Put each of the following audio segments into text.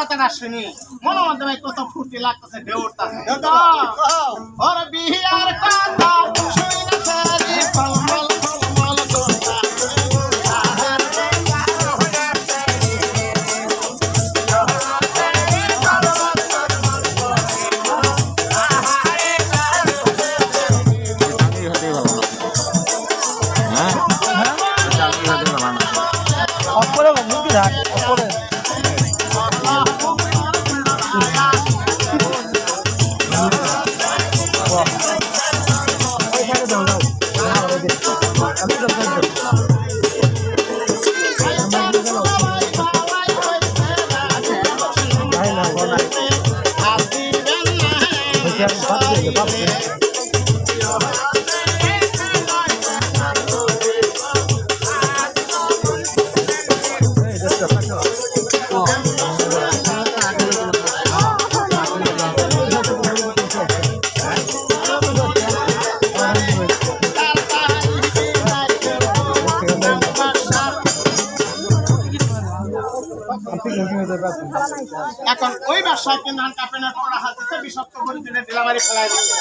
কথাটা শুনি। মনের মধ্যে ভাই কত ফুর্তি লাগতেছে ঢেউ উঠতেছে ওর বিয়ার কথা ভালো না হ্যাঁ? চাকরি হতে হান কাপেনের পড়া হাতেছে বিষাক্ত করে দিলে ডিলামারি ফেলাই দিচ্ছে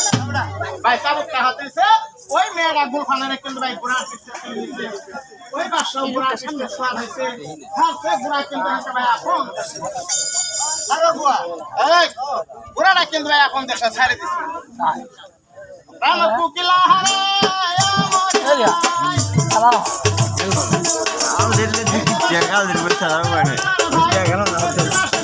ভাই চাবুকটা হাতেছে ওই মেয়েরা গুলফানারে কিন্তু ভাই দিচ্ছে ওই ব্যবসা ঘোড়ার পিছনে সোয়াদ হয়েছে হাতে ঘোড়া কিন্তু হাতে ভাই আপন আরে বুয়া এই ঘোড়াটা কিন্তু ভাই এখন দেশে ছাড়ে দিচ্ছে রাম কুকিলা হারে আমাদের টাকা দিবে সারা মানে টাকা না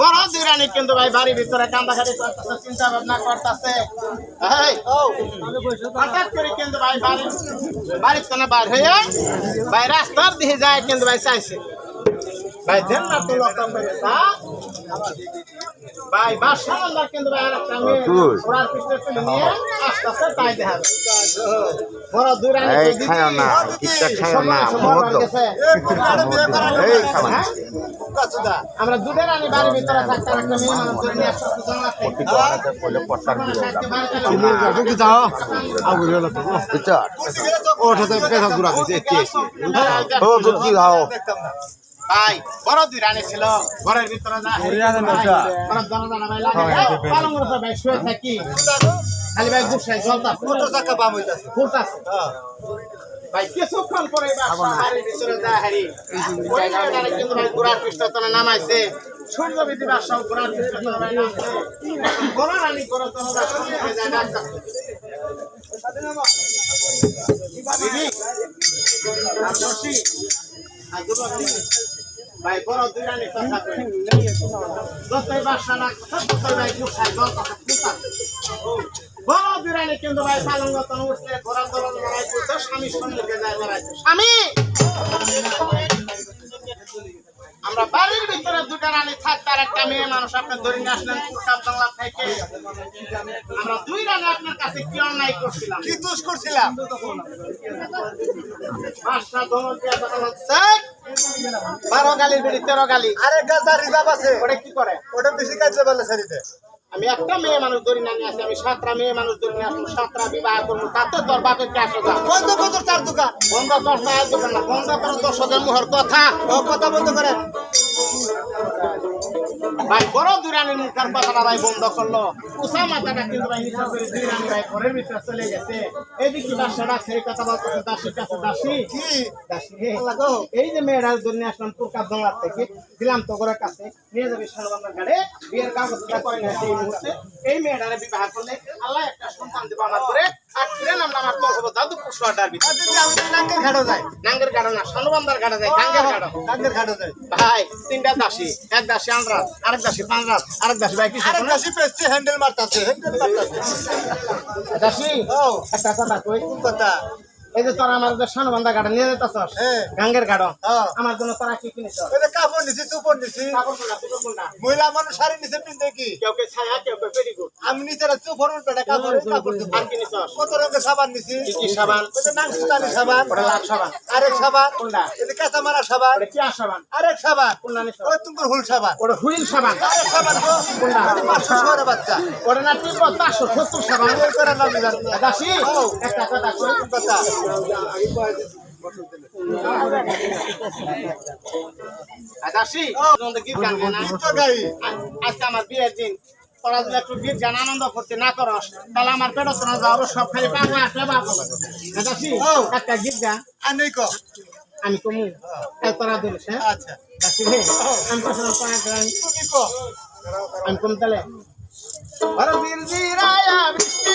বড় দিরানি কিন্তু ভাই বাড়ির ভিতরে কান্দাকাটি করতেছে চিন্তা ভাবনা করতেছে। এই হঠাৎ করে কিন্তু ভাই বাড়ির বাড়ির তনে বার হয়ে ভাই রাস্তার দিকে যায় কিন্তু ভাই চাইছে। ভাই দেন না তো লকম করে ভাই আরেকটা মেয়ে তুই? ওরার পিছনে নিয়ে আস্তে আস্তে তাই দেখাবে বড় দূরানি এই খায় না কিচ্ছা খায় না মত এই খাবে না আমরা দুধের আনি বাড়ির ভিতরে থাকতে একটা মেয়ে মানুষ নিয়ে আসতে জানাতে বলে পড়তার দিয়ে বিচার ও দুধ কি খাও ভাই বড় দুই রানী ছিল। ঘরের ভিতরে যা। বড় দানা দানা ভাই লাগে পালঙ্গের উপর ভাই শুয়ে থাকি। খালি ভাই গুছাই জলতা ফুটো টাকা পাম হইতাছে। ফুটাছে। ভাই কিছুক্ষণ পরে বাসা বাড়ির ভিতরে যা হারি। ওই জায়গায় কিন্তু ভাই ঘোড়ার পৃষ্ঠতলে নামাইছে। সূর্য বিধি বাসা ঘোড়ার পৃষ্ঠতলে ভাই নামছে বড় রানী ঘোড়া তলে ডাক্তার। দিদি। আর দুর্বাসী ভাই, বড় দুই রানী কথা কই যতই বাসা না কথা ততই ভাই গুছাই জলতা ফুটা বড় দুই রানী কিন্তু ভাই পালঙ্গ আমরা বাড়ির ভিতরে দুটা রানী থাকতে আর একটা মেয়ে মানুষ আপনার ধরে নিয়ে আসলেন বাংলা থেকে। আমরা দুই রানী আপনার কাছে কি অন্যায় করছিলাম? কি দোষ করছিলাম? পাঁচটা বারো গালি বেড়ি তেরো গালি। আরে গাছ রিজার্ভ আছে। ওটা কি করে? ওটা বেশি কাজে বলে সারিতে আমি একটা মেয়ে মানুষ ধরে না নিয়ে আসি আমি সাতটা মেয়ে মানুষ ধরে নিয়ে আসব সাতটা বিবাহ করব তাতে তোর বাপের চার আসো বন্ধ কত চার দোকান। বন্ধ দশ টাকা দোকান না বন্ধ করে দশ হাজার মুহর কথা। ও কথা বন্ধ করে ভাই বড় দুরানির মুখার কথাটা ভাই বন্ধ করল। উষা মাথাটা কিন্তু ভাই হিসাব করে দুরানি ভাই ঘরের ভিতরে চলে গেছে। এইদিকে বাসাটা সেই কথা বলতেছে দাসীর কাছে দাসী। দাসী এই যে মেয়েরা ধরে নিয়ে আসলাম পুরকার দোলার থেকে দিলাম তো ঘরের কাছে নিয়ে যাবে সারবান্ধার ঘাড়ে বিয়ের কাগজটা করে না সেই মুহূর্তে। এই মেয়েটারে বিবাহ করলে আল্লাহ একটা সন্তান দেবো আমার করে আর ফিরে নামলাম আমার তো হব দাদু পুষ্পাটার ভিতরে নাঙ্গের ঘাটো যায়। নাঙ্গের গাড়ো না সানবান্ধার ঘাটে যায় গাঙ্গের গাড়ো নাঙ্গের ঘাটো যায়। ভাই তিনটা দাসী এক দাসী আন্দ্রাত আরেক দাসী পান্দ্রাত আরেক দাসী ভাই কি আরে বেশি পেস্টি হ্যান্ডেল মারতাছে হ্যান্ডেল মারতাছে। দাসী? ও। একটা কথা কই? কোন কথা? এই যে তোরা আমার যে সানবান্ধা গাড়া নিয়ে যেতেছস হ্যাঁ। গাঙ্গের গাড়ো হ্যাঁ। আমার জন্য তোরা কি কিনেছ? ওই যে কাপড় নিছি চুপড় নিছি। মহিলা মানুষ শাড়ি নিছে পিনতে কি? কেউ কে ছায়া কেউ কে পেটিকোট আমি নিচে চুপড় উল্টাটা কাপড় এই কাপড় চুপড়। কিনেছস কত রঙের সাবান নিছি? কি সাবান? ওই যে নাংসুদানি সাবান। ওটা লাল সাবান। আরেক সাবান। কোনটা? এই যে কাঁচা মারা সাবান। ওটা কি সাবান? আরেক সাবান। কোনটা নিছ ওই তোমার হুল সাবান। ওটা হুইল সাবান। আরেক সাবান গো। কোনটা? পাঁচশো শহরে বাচ্চা। ওটা না তুই পাঁচশো সত্তর সাবান। ওই করে নাম দাসি একটা কথা কথা। দাসি তোমাদের গীত গান গায় না? তো গাই আ- আজকে আমার বিয়ের দিন। তোরা একটু গীত গান আনন্দ করতে না করস তাহলে আমার পেটে তোরা যাব সব খালি পাগলা আসলে বাপ একটা গীত গান। আনি কো? আমি কমু। তাই তোরা দিলিস হ্যাঁ? আচ্ছা। দাসি হে আমি পছন্দ পাঁচ গান তুমি কো? আমি কম তাহলে। বীর জিরায়া বৃষ্টি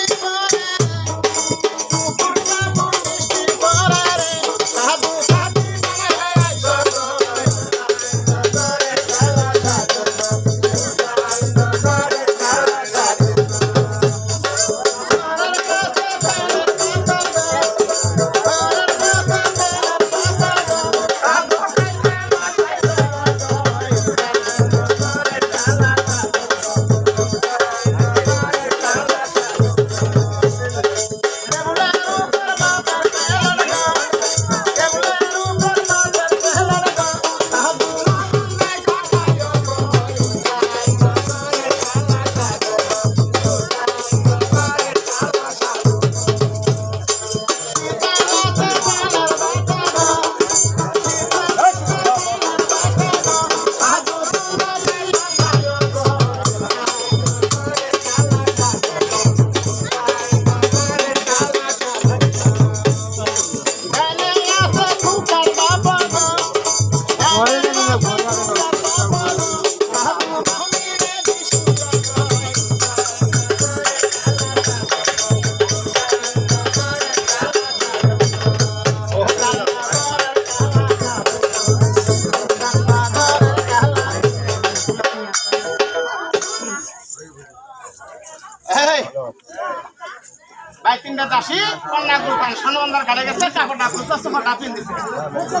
ঘাটে গেছে খুঁজতে চোখটা পিন দিছে।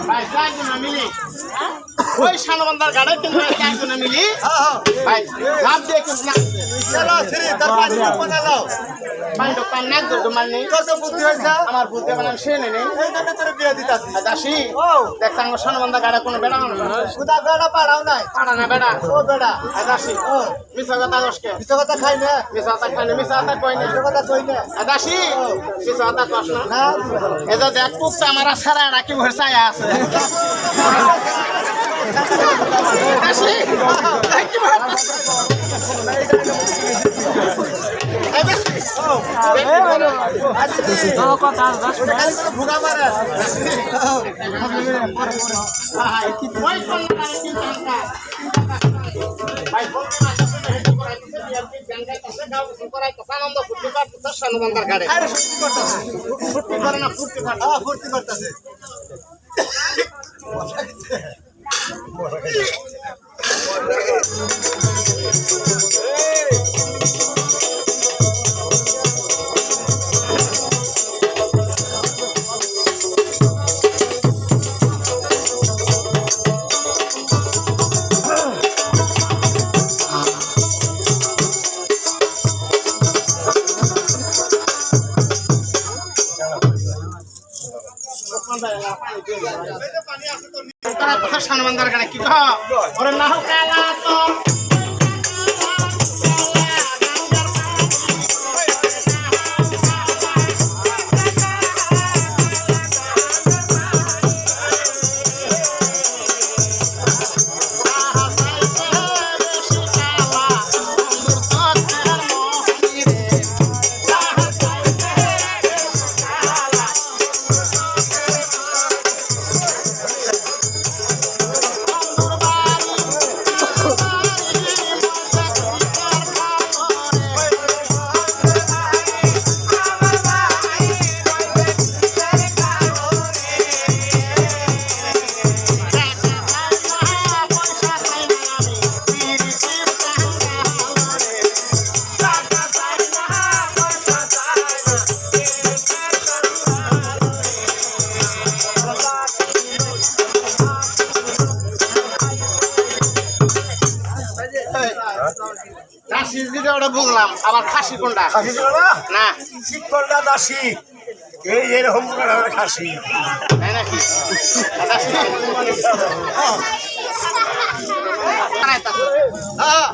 ভাই চারজনে মিলি ওই সানবন্দার ঘাটে কিন্তু চারজনে মিলি। ভাই লাভ দিয়ে কিন্তু না। চলো শ্রী তার পাঁচ কোনা লাও পানি দোকান নাক ধরতো মাননি কত বুদ্ধি হয়েছে? আমার বুঝতে পারলাম সে নেই। এই জন্য তোর বিয়ে দিতাছি। দাসী ও। দেখ সাঙ্গ সানবন্দা ঘাটে কোনো বেড়া আছে? খুদা বেড়া পাড়াও নাই। পাড়া না বেড়া। ও বেড়া। দাসী ও। মিশা কথা দশকে কিছু কথা খাই না। মিশা কথা খাই না মিশা কথা কই না। কিছু কথা কই না। দাসী মিশা কথা কস না। না। এটা দেখ আমার সারা রাখি ভর ছায়া আছে। ফুর্তি করে না, ফুর্তি করে। হ্যাঁ ফুর্তি করতেছে। Ya, ya, ya. Ya তারা কথা শুনবেন দরকার কি কহ? ওরে কালা বুঝলাম আবার খাসি কোনটা খাসি ছিল না না দাসি এই এরকম খাসি তাই নাকি হ্যাঁ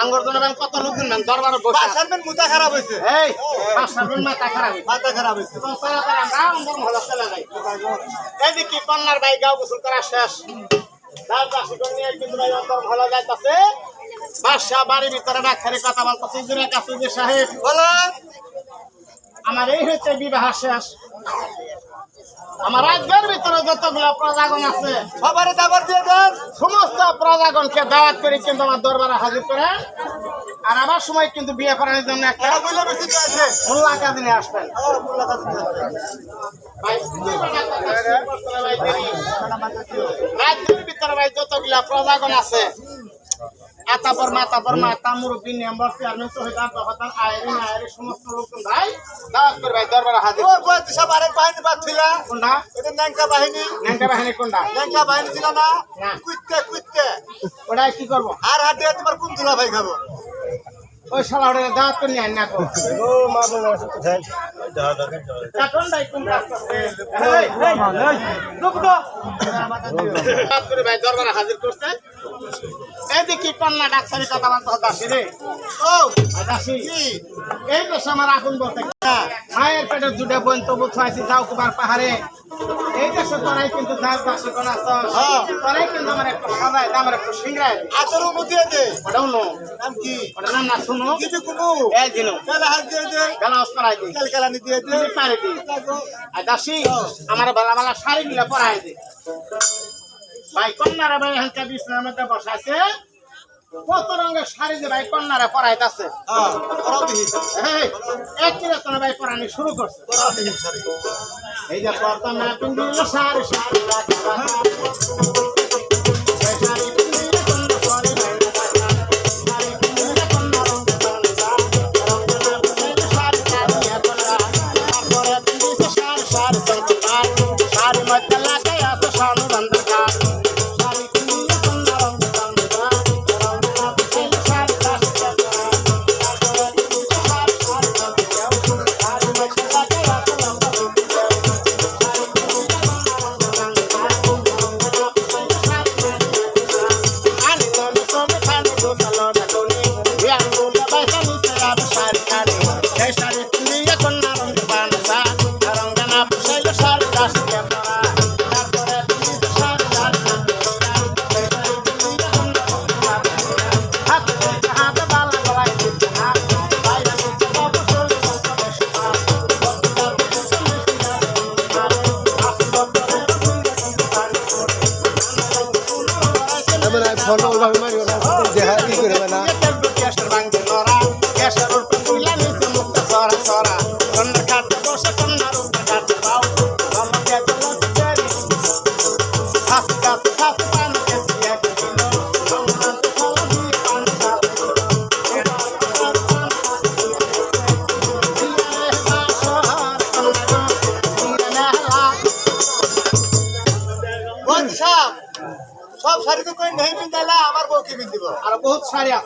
আঙ্গুর দোকান কত লোক দিন দরবার বসে আছে। বাসার মুতা খারাপ হয়েছে এই পাঁচ সাত দিন মাথা খারাপ। মাথা খারাপ হয়েছে তখন চলা করে আমরা অন্দর ভালো চলে যাই। এদিকে কন্যার ভাই গাও গোসল করা শেষ। তার দাসি নিয়ে কিন্তু ভাই অন্তর ভালো যাইতাছে। বাদশাহ বাড়ির ভিতরে ডাক্তারি কথা বলতেছে জুড়ে কাছে যে সাহেব বলো আমার এই হচ্ছে বিবাহ শেষ। আমার রাজ্যের ভিতরে যতগুলো প্রজাগণ আছে সবারই দাবার দিয়ে দেন। সমস্ত প্রজাগণকে দাওয়াত করে কিন্তু আমার দরবারে হাজির করেন। আর আমার সময় কিন্তু বিয়ে করার জন্য একটা আছে। মোল্লা কাদিনে আসবেন। হ্যাঁ, রাজ্যের ভিতরে ভাই যতগুলা প্রজাগণ আছে আতাপর মাতাপর মাতা মুরব্বী মেম্বার চেয়ারম্যান আব্বাবাতান আয়েরি আয়েরি সমস্ত লোক ভাই কি করব? আর হাতে তোমার কোন তুলা ভাই খাব? ওই শালা দাঁত করে নিয়ে আন না এই, তো। দাওয়াত করে ভাই দরবারে হাজির করছে এদিকে কন্যা ডাক্তারি কথা বলতে দাসি রে ও দাসি এই দেশে আমার আগুন বলতে। মায়ের পেটে দুটো বোন তবু থাইছি যাও কুমার পাহাড়ে এই দেশে তোরাই কিন্তু কোন আস। তোরাই কিন্তু আমার একটু সাজায় আমার একটু সিংড়ায় আতর দিয়ে দে ওটাও নো নাম কি ওটার নাম না শুনো এই দিন হাত দিয়ে দে আমার বেলা বেলা শাড়ি গুলা পরাই দে। ভাই, কন্যারা ভাই হালকা বিছনার মধ্যে বসাইছে কত রঙের শাড়ি যে ভাই কন্যারা পরাইতেছে এক কীরকম ভাই পরানি শুরু করছে। এই যে পর্দা না শাড়ি।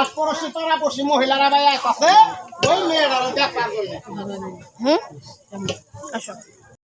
আশপড়শি পাড়াপড়শি মহিলারা ভাই আছে। ওই মেয়েরা দেখার জন্য। হুম? আসো।